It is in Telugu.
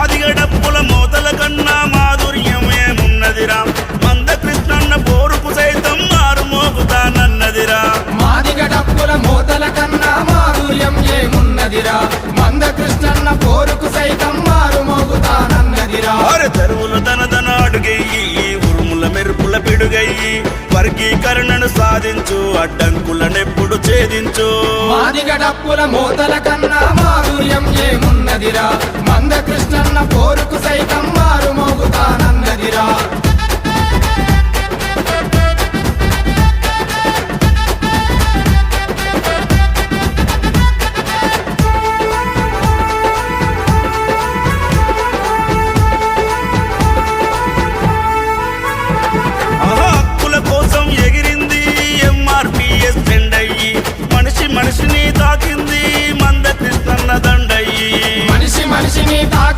మాదిగ డప్పుల మోతల కన్నా మాధుర్యం ఏమున్నదిరా మంద కృష్ణన్న పోరుకు సైతం మారు మోగుతానన్నదిరా. మాదిగ డప్పుల మూతల కన్నా మాధుర్యం ఏమున్నదిరా మంద కృష్ణన్న పోరుకు సైతం మారు మోగుతానన్నదిరా. తెరువులు తన తన అడుగయ్యి ఉరుముల మెరుపుల పిడుగయ్యి వర్గీకరణను సాధించు అడ్డంకులనెప్పుడు ఛేదించు. మాదిగ డప్పుల మూతల కన్నా మాధుర్యం ఏమున్నదిరా మంద పోరుకు సైతం మారుమో.